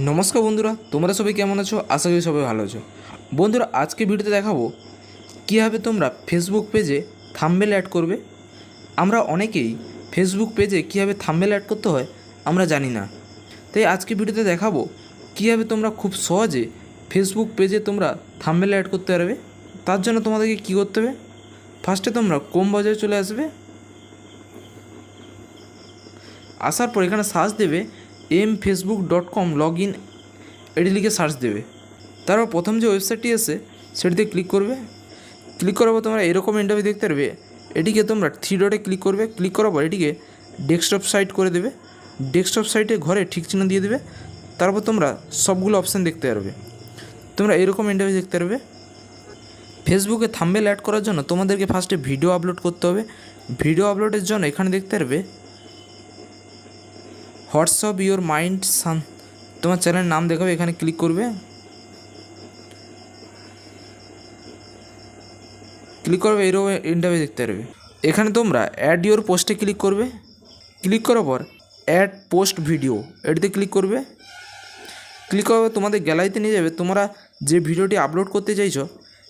নমস্কার বন্ধুরা, তোমরা সবাই কেমন আছো? আশা করি সবাই ভালো আছো। বন্ধুরা, আজকে ভিডিওতে দেখাবো কীভাবে তোমরা ফেসবুক পেজে থাম্বেল অ্যাড করবে। আমরা অনেকেই ফেসবুক পেজে কীভাবে থাম্বেল অ্যাড করতে হয়, আমরা জানি না। তাই আজকে ভিডিওতে দেখাবো কীভাবে তোমরা খুব সহজে ফেসবুক পেজে তোমরা থাম্বেল অ্যাড করতে পারবে। তার জন্য তোমাদেরকে কী করতে হবে? ফার্স্টে তোমরা কোম বাজারে চলে আসবে। আসার পর এখানে সার্চ দেবে M facebook dot com log in এটি লিখে সার্চ দেবে। তারপর প্রথম যে ওয়েবসাইটটি আছে, সেটিতে ক্লিক করবে। ক্লিক করার পর তোমরা এরকম ইন্টারভিউ দেখতে পারবে। এটিকে তোমরা থ্রি ডটে ক্লিক করবে। ক্লিক করার পর এটিকে ডেস্কটপ সাইট করে দেবে। ডেস্কটপ সাইটে ঘরে ঠিক চিহ্ন দিয়ে দেবে। তারপর তোমরা সবগুলো অপশান দেখতে পারবে। তোমরা এরকম ইন্টারভিউ দেখতে পারবে। ফেসবুকে থাম্বেল অ্যাড করার জন্য তোমাদেরকে ফার্স্টে ভিডিও আপলোড করতে হবে। ভিডিও আপলোডের জন্য এখানে দেখতে পারবে হোয়াটসঅ্যাপ ইওর মাইন্ড সান। তোমার চ্যানেলের নাম দেখাবে, এখানে ক্লিক করবে। ক্লিক করবে, এরকম ইন্টারভিউ দেখতে পারবে। এখানে তোমরা অ্যাড ইওর পোস্টে ক্লিক করবে। ক্লিক করার পর অ্যাড পোস্ট ভিডিও এটিতে ক্লিক করবে। ক্লিক পর তোমাদের গ্যালারিতে নিয়ে যাবে। তোমরা যে ভিডিওটি আপলোড করতে চাইছো,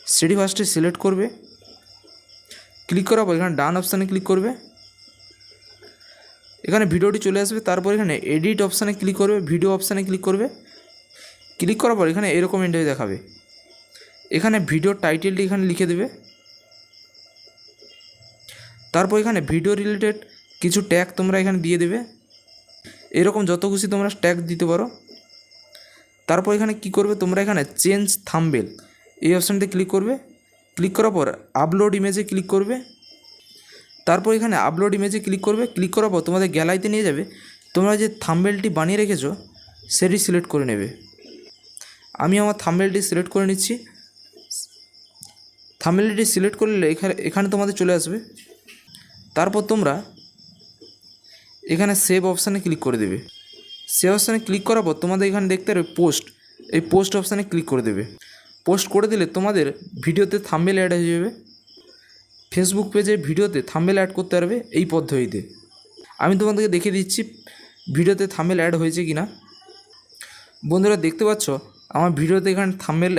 সেটি ফার্স্টে সিলেক্ট করবে। ক্লিক করার পর এখানে ডান অপশানে ক্লিক করবে। এখানে ভিডিওটি চলে আসবে, তারপর এখানে এডিট অপশানে ক্লিক করবে ভিডিও অপশানে ক্লিক করবে। ক্লিক করার পর এখানে এরকম ইন্টারভিউ দেখাবে। এখানে ভিডিও টাইটেলটি এখানে লিখে দেবে। তারপর এখানে ভিডিও রিলেটেড কিছু ট্যাগ তোমরা এখানে দিয়ে দেবে। এরকম যত খুশি তোমরা ট্যাগ দিতে পারো। তারপর এখানে কি করবে, তোমরা এখানে চেঞ্জ থাম্বেল এই অপশানটি ক্লিক করবে। ক্লিক করার পর আপলোড ইমেজে ক্লিক করবে। তারপর এখানে আপলোড ইমেজে ক্লিক করবে ক্লিক করার পর তোমাদের গ্যালারিতে নিয়ে যাবে। তোমরা যে থাম্বেলটি বানিয়ে রেখেছো, সেটি সিলেক্ট করে নেবে। আমি আমার থাম্বেলটি সিলেক্ট করে নিচ্ছি। থাম্বেলটি সিলেক্ট করলে এখানে এখানে তোমাদের চলে আসবে। তারপর তোমরা এখানে সেভ অপশানে ক্লিক করে দেবে। সেভ অপশানে ক্লিক করার পর তোমাদের এখানে দেখতে হবে পোস্ট এই পোস্ট অপশানে ক্লিক করে দেবে। পোস্ট করে দিলে তোমাদের ভিডিওতে থাম্বেল অ্যাড হয়ে যাবে। ফেসবুক পেজে ভিডিওতে থাম্বেল অ্যাড করতে পারবে এই পদ্ধতিতে। আমি তোমাদেরকে দেখিয়ে দিচ্ছি ভিডিওতে থাম্বেল অ্যাড হয়েছে কি না বন্ধুরা, দেখতে পাচ্ছ? আমার ভিডিওতে এখানে থাম্বেল